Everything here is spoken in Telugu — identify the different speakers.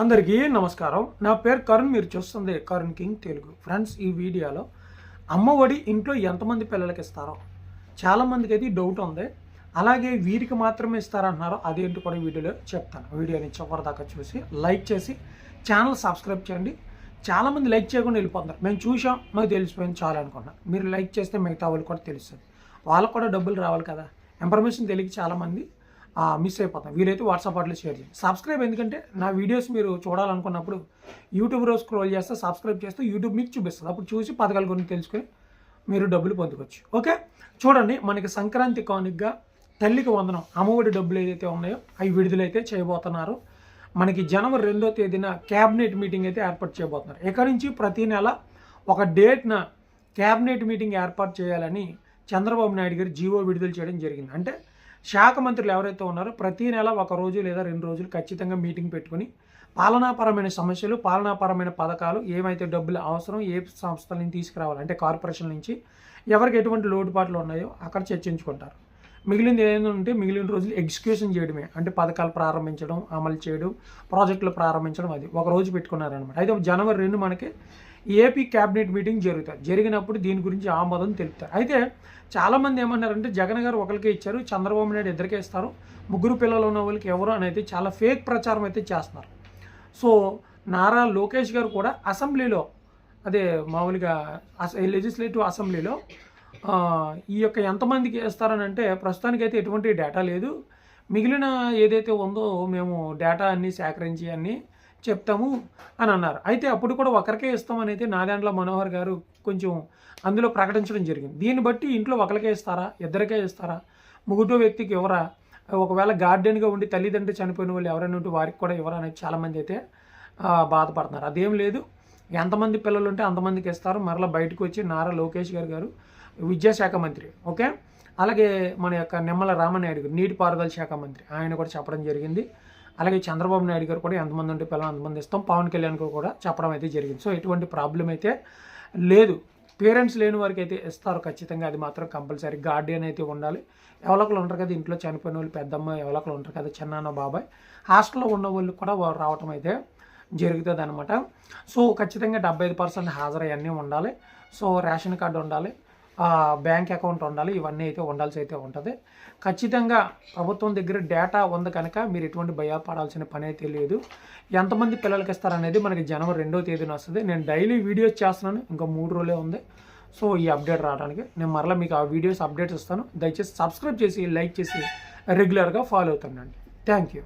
Speaker 1: అందరికీ నమస్కారం. నా పేరు కరుణ్ మీరు చూస్తుంది కరుణ్ కింగ్ తెలుగు. ఫ్రెండ్స్ ఈ వీడియోలో అమ్మఒడి ఇంట్లో ఎంతమంది పిల్లలకి ఇస్తారో చాలామందికి అయితే డౌట్ ఉంది. అలాగే వీరికి మాత్రమే ఇస్తారంటున్నారో. అదేంటి కూడా వీడియోలో చెప్తాను. వీడియోని చివరిదాకా చూసి లైక్ చేసి ఛానల్ సబ్స్క్రైబ్ చేయండి. చాలామంది లైక్ చేయకుండా వెళ్ళిపోతున్నారు. మేము చూసాం మాకు తెలిసిపోయింది చాలా అనుకున్నాం. మీరు లైక్ చేస్తే మిగతా వాళ్ళు కూడా తెలుస్తుంది. వాళ్ళకు కూడా డబ్బులు రావాలి కదా. ఇన్ఫర్మేషన్ తెలియక చాలామంది మిస్ అయిపోతాం. వీలైతే వాట్సాప్ వాటిలో షేర్ చేయండి. సబ్స్క్రైబ్ ఎందుకంటే నా వీడియోస్ మీరు చూడాలనుకున్నప్పుడు యూట్యూబ్లో స్క్రోల్ చేస్తే సబ్స్క్రైబ్ చేస్తే యూట్యూబ్ మీకు చూపిస్తుంది. అప్పుడు చూసి పథకాల గురించి తెలుసుకొని మీరు డబ్బులు పొందుకోవచ్చు. ఓకే చూడండి మనకి సంక్రాంతి కానిక్గా తల్లికి వందనం. అమ్మఒడి డబ్బులు ఏదైతే ఉన్నాయో అవి విడుదలైతే చేయబోతున్నారు. మనకి జనవరి రెండో తేదీన క్యాబినెట్ మీటింగ్ అయితే ఏర్పాటు చేయబోతున్నారు. ఇక్కడి నుంచి ప్రతి నెల ఒక డేట్న క్యాబినెట్ మీటింగ్ ఏర్పాటు చేయాలని చంద్రబాబు నాయుడు గారు జీవో విడుదల చేయడం జరిగింది. అంటే శాఖ మంత్రులు ఎవరైతే ఉన్నారో ప్రతి నెల ఒక రోజు లేదా రెండు రోజులు ఖచ్చితంగా మీటింగ్ పెట్టుకుని పాలనాపరమైన సమస్యలు పాలనాపరమైన పథకాలు ఏమైతే డబ్బులు అవసరం ఏ సంస్థల నుంచి తీసుకురావాలి అంటే కార్పొరేషన్ నుంచి ఎవరికి ఎటువంటి లోటుపాట్లు ఉన్నాయో అక్కడ చర్చించుకుంటారు. మిగిలింది ఏంటంటే మిగిలిన రోజులు ఎగ్జిక్యూషన్ చేయడమే. అంటే పథకాలు ప్రారంభించడం అమలు చేయడం ప్రాజెక్టులు ప్రారంభించడం అది ఒక రోజు పెట్టుకున్నారనమాట అయితే జనవరి రెండు మనకి ఏపీ క్యాబినెట్ మీటింగ్ జరుగుతుంది జరిగినప్పుడు దీని గురించి ఆమోదం తెలుపుతారు అయితే చాలామంది ఏమన్నారంటే జగన్ గారు ఒకరికే ఇచ్చారు చంద్రబాబు నాయుడు ఇద్దరికే ఇస్తారు ముగ్గురు పిల్లలు ఉన్న వాళ్ళకి ఎవరు అని అయితే చాలా ఫేక్ ప్రచారం అయితే చేస్తున్నారు. సో నారా లోకేష్ గారు కూడా అసెంబ్లీలో అదే మామూలుగా లెజిస్లేటివ్ అసెంబ్లీలో ఈ యొక్క ఎంతమందికి ఇస్తారనంటే ప్రస్తుతానికైతే ఎటువంటి డేటా లేదు. మిగిలిన ఏదైతే ఉందో మేము డేటా అన్నీ సేకరించి అన్నీ చెప్తాము అని అన్నారు. అయితే అప్పుడు కూడా ఒకరికే ఇస్తామని అయితే నాదాండ్ల మనోహర్ గారు కొంచెం అందులో ప్రకటించడం జరిగింది. దీన్ని బట్టి ఇంట్లో ఒకరికే ఇస్తారా? ఇద్దరికే ఇస్తారా? ముగ్గుటో వ్యక్తికి ఎవరా ఒకవేళ గార్డెన్గా ఉండి తల్లిదండ్రులు చనిపోయిన వాళ్ళు ఎవరైనా ఉంటే వారికి కూడా ఇవ్వరా అనేది చాలామంది అయితే బాధపడుతున్నారు. అదేం లేదు. ఎంతమంది పిల్లలు ఉంటే అంతమందికి ఇస్తారు. మరలా బయటకు వచ్చి నారా లోకేష్ గారు గారు విద్యాశాఖ మంత్రి ఓకే? అలాగే మన యొక్క నిమ్మల రామనాయుడు నీటిపారుదల శాఖ మంత్రి ఆయన కూడా చెప్పడం జరిగింది. అలాగే చంద్రబాబు నాయుడు గారు కూడా ఎంతమంది ఉంటే పిల్లలు అంతమంది ఇస్తాం. పవన్ కళ్యాణ్ గారు కూడా చెప్పడం అయితే జరిగింది. సో ఎటువంటి ప్రాబ్లం అయితే లేదు. పేరెంట్స్ లేని వారికి అయితే ఇస్తారు ఖచ్చితంగా. అది మాత్రం కంపల్సరీ. గార్డియన్ అయితే ఉండాలి. ఎవరొకరు ఉంటారు కదా ఇంట్లో చనిపోయిన వాళ్ళు పెద్దమ్మ ఎవరొకరు ఉంటారు కదా చిన్నాన్న బాబాయ్. హాస్టల్లో ఉన్న వాళ్ళు కూడా రావటం అయితే జరుగుతుంది అనమాట సో ఖచ్చితంగా డెబ్బై ఐదు పర్సెంట్ హాజరు అవన్నీ ఉండాలి. సో రేషన్ కార్డు ఉండాలి. బ్యాంక్ అకౌంట్ ఉండాలి ఇవన్నీ అయితే ఉండాల్సి అయితే ఉంటుంది. ఖచ్చితంగా ప్రభుత్వం దగ్గర డేటా ఉంది కనుక మీరు ఎటువంటి భయపడాల్సిన పని అయితే లేదు. ఎంతమంది పిల్లలకి ఇస్తారనేది మనకి జనవరి రెండో తేదీన వస్తుంది. నేను డైలీ వీడియోస్ చేస్తున్నాను ఇంకా మూడు రోజులే ఉంది. సో ఈ అప్డేట్ రావడానికి నేను మరలా మీకు ఆ వీడియోస్ అప్డేట్స్ ఇస్తాను. దయచేసి సబ్స్క్రైబ్ చేసి లైక్ చేసి రెగ్యులర్గా ఫాలో అవుతానండి థ్యాంక్ యూ.